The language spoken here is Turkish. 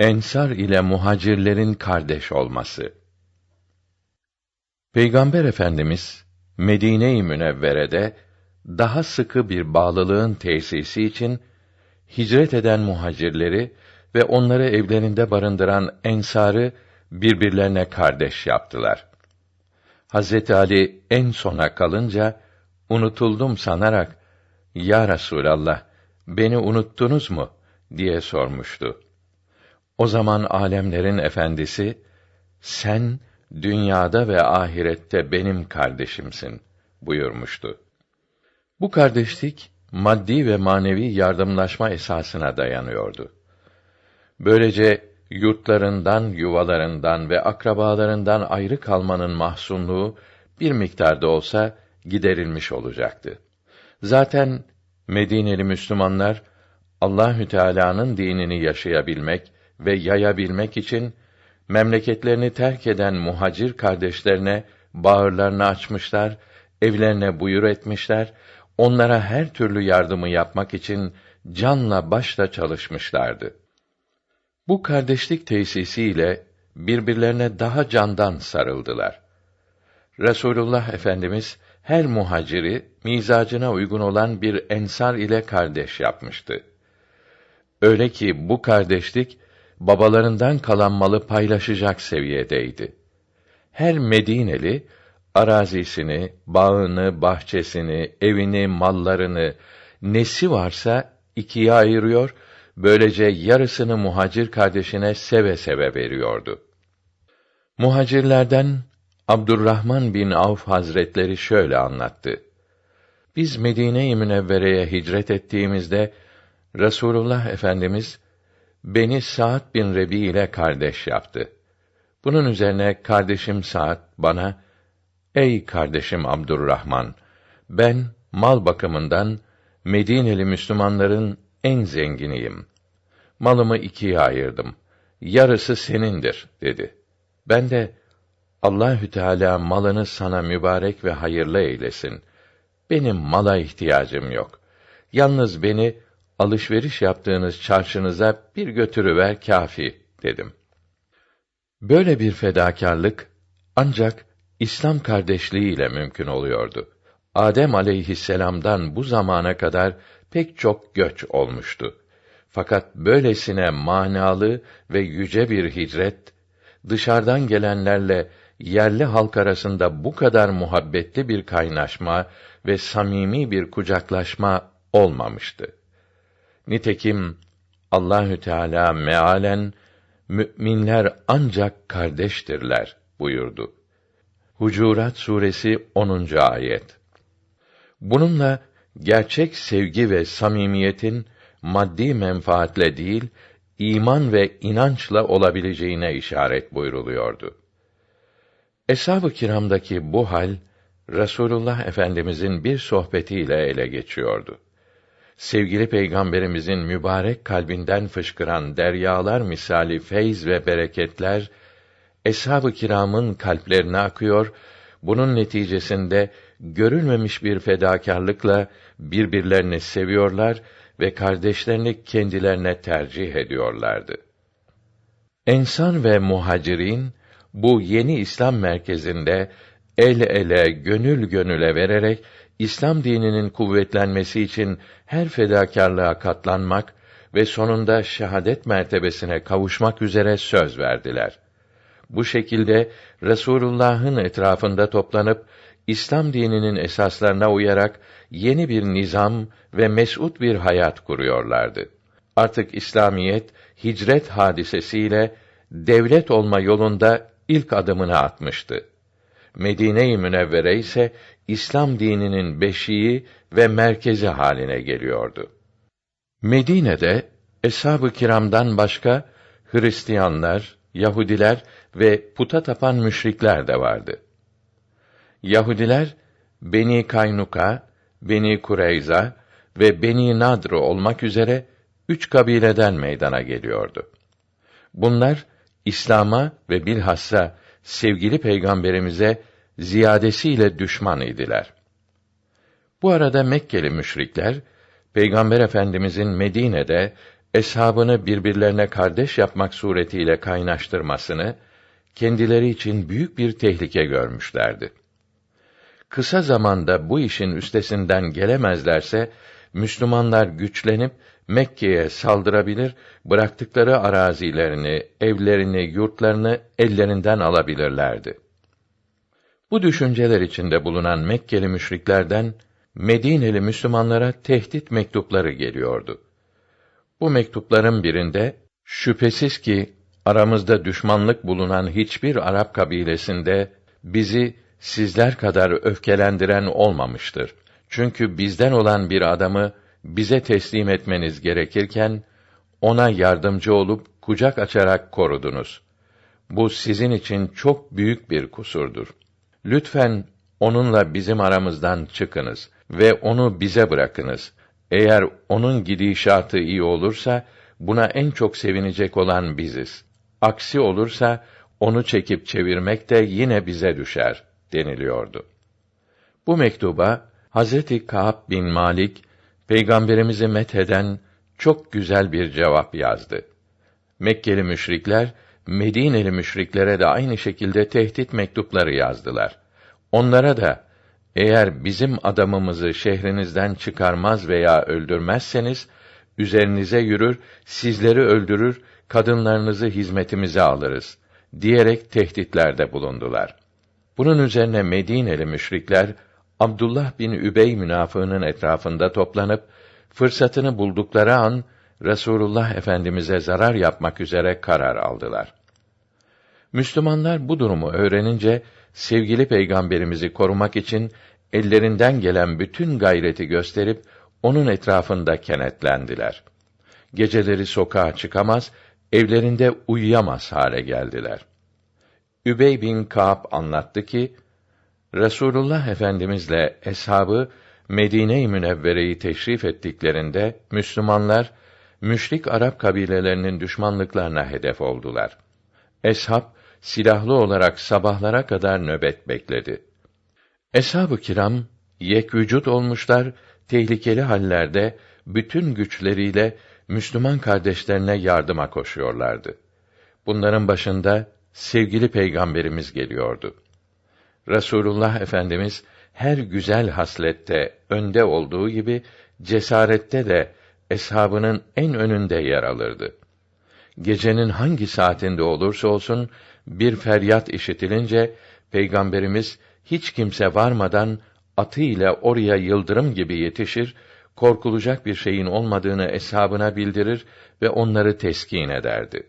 Ensar ile muhacirlerin kardeş olması. Peygamber Efendimiz Medine-i Münevvere'de daha sıkı bir bağlılığın tesisi için hicret eden muhacirleri ve onları evlerinde barındıran ensarı birbirlerine kardeş yaptılar. Hazreti Ali en sona kalınca unutuldum sanarak ya Resulallah beni unuttunuz mu diye sormuştu. O zaman alemlerin efendisi sen dünyada ve ahirette benim kardeşimsin buyurmuştu. Bu kardeşlik maddi ve manevi yardımlaşma esasına dayanıyordu. Böylece yurtlarından, yuvalarından ve akrabalarından ayrı kalmanın mahzunluğu bir miktarda olsa giderilmiş olacaktı. Zaten Medineli Müslümanlar Allahü Teala'nın dinini yaşayabilmek ve yayabilmek için memleketlerini terk eden muhacir kardeşlerine bağırlarını açmışlar, evlerine buyur etmişler, onlara her türlü yardımı yapmak için canla başla çalışmışlardı. Bu kardeşlik tesisiyle birbirlerine daha candan sarıldılar. Resulullah Efendimiz her muhaciri mizacına uygun olan bir ensar ile kardeş yapmıştı. Öyle ki bu kardeşlik babalarından kalan malı paylaşacak seviyedeydi. Her Medineli arazisini, bağını, bahçesini, evini, mallarını, nesi varsa ikiye ayırıyor, böylece yarısını muhacir kardeşine seve seve veriyordu. Muhacirlerden Abdurrahman bin Avf Hazretleri şöyle anlattı. Biz Medine-i Münevvere'ye hicret ettiğimizde Resulullah Efendimiz beni Sa'd bin Rebi ile kardeş yaptı. Bunun üzerine kardeşim Sa'd bana Ey kardeşim Abdurrahman ben mal bakımından Medineli Müslümanların en zenginiyim. Malımı ikiye ayırdım. Yarısı senindir dedi. Ben de Allahü Teala malını sana mübarek ve hayırlı eylesin. Benim mala ihtiyacım yok. Yalnız beni alışveriş yaptığınız çarşınıza bir götürüver kâfi dedim. Böyle bir fedakarlık ancak İslam kardeşliği ile mümkün oluyordu. Adem aleyhisselam'dan bu zamana kadar pek çok göç olmuştu. Fakat böylesine manalı ve yüce bir hicret dışarıdan gelenlerle yerli halk arasında bu kadar muhabbetli bir kaynaşma ve samimi bir kucaklaşma olmamıştı. Nitekim Allahü Teala mealen müminler ancak kardeştirler buyurdu. Hucurat suresi 10. ayet. Bununla gerçek sevgi ve samimiyetin maddi menfaatle değil, iman ve inançla olabileceğine işaret buyruluyordu. Eshab-ı kiramdaki bu hal Resulullah Efendimizin bir sohbetiyle ele geçiyordu. Sevgili Peygamberimizin mübarek kalbinden fışkıran deryalar misali feyz ve bereketler eshab-ı kiramın kalplerine akıyor. Bunun neticesinde görülmemiş bir fedakarlıkla birbirlerini seviyorlar ve kardeşlerini kendilerine tercih ediyorlardı. Ensar ve muhacirin bu yeni İslam merkezinde el ele, gönül gönüle vererek İslam dininin kuvvetlenmesi için her fedakarlığa katlanmak ve sonunda şehadet mertebesine kavuşmak üzere söz verdiler. Bu şekilde Resulullah'ın etrafında toplanıp İslam dininin esaslarına uyarak yeni bir nizam ve mes'ud bir hayat kuruyorlardı. Artık İslamiyet hicret hadisesiyle devlet olma yolunda ilk adımını atmıştı. Medine-i Münevvere ise İslam dininin beşiği ve merkezi haline geliyordu. Medine'de eshab-ı kiramdan başka Hristiyanlar, Yahudiler ve puta tapan müşrikler de vardı. Yahudiler Beni Kaynuka, Beni Kureyza ve Beni Nadr olmak üzere üç kabileden meydana geliyordu. Bunlar İslam'a ve bilhassa sevgili peygamberimize ziyadesiyle düşman idiler. Bu arada Mekkeli müşrikler Peygamber Efendimizin Medine'de eshabını birbirlerine kardeş yapmak suretiyle kaynaştırmasını kendileri için büyük bir tehlike görmüşlerdi. Kısa zamanda bu işin üstesinden gelemezlerse Müslümanlar güçlenip Mekke'ye saldırabilir, bıraktıkları arazilerini, evlerini, yurtlarını ellerinden alabilirlerdi. Bu düşünceler içinde bulunan Mekkeli müşriklerden Medineli Müslümanlara tehdit mektupları geliyordu. Bu mektupların birinde şüphesiz ki aramızda düşmanlık bulunan hiçbir Arap kabilesinde bizi sizler kadar öfkelendiren olmamıştır. Çünkü bizden olan bir adamı bize teslim etmeniz gerekirken ona yardımcı olup kucak açarak korudunuz. Bu sizin için çok büyük bir kusurdur. Lütfen onunla bizim aramızdan çıkınız ve onu bize bırakınız. Eğer onun gidişatı iyi olursa buna en çok sevinecek olan biziz. Aksi olursa onu çekip çevirmek de yine bize düşer deniliyordu. Bu mektuba Hazreti Ka'b bin Malik peygamberimizi metheden çok güzel bir cevap yazdı. Mekkeli müşrikler Medineli müşriklere de aynı şekilde tehdit mektupları yazdılar. Onlara da eğer bizim adamımızı şehrinizden çıkarmaz veya öldürmezseniz üzerinize yürür, sizleri öldürür, kadınlarınızı hizmetimize alırız diyerek tehditlerde bulundular. Bunun üzerine Medineli müşrikler Abdullah bin Übey münafığının etrafında toplanıp fırsatını buldukları an Resulullah Efendimize zarar yapmak üzere karar aldılar. Müslümanlar bu durumu öğrenince sevgili peygamberimizi korumak için ellerinden gelen bütün gayreti gösterip onun etrafında kenetlendiler. Geceleri sokağa çıkamaz, evlerinde uyuyamaz hale geldiler. Übey bin Ka'b anlattı ki Resulullah Efendimizle eshabı Medine-i Münevvere'yi teşrif ettiklerinde Müslümanlar müşrik Arap kabilelerinin düşmanlıklarına hedef oldular. Eshab silahlı olarak sabahlara kadar nöbet bekledi. Eshab-ı kiram yek vücut olmuşlar, tehlikeli hallerde bütün güçleriyle Müslüman kardeşlerine yardıma koşuyorlardı. Bunların başında sevgili peygamberimiz geliyordu. Resulullah Efendimiz her güzel haslette önde olduğu gibi cesarette de eshabının en önünde yer alırdı. Gecenin hangi saatinde olursa olsun bir feryat işitilince peygamberimiz hiç kimse varmadan atı ile oraya yıldırım gibi yetişir, korkulacak bir şeyin olmadığını eshabına bildirir ve onları teskin ederdi.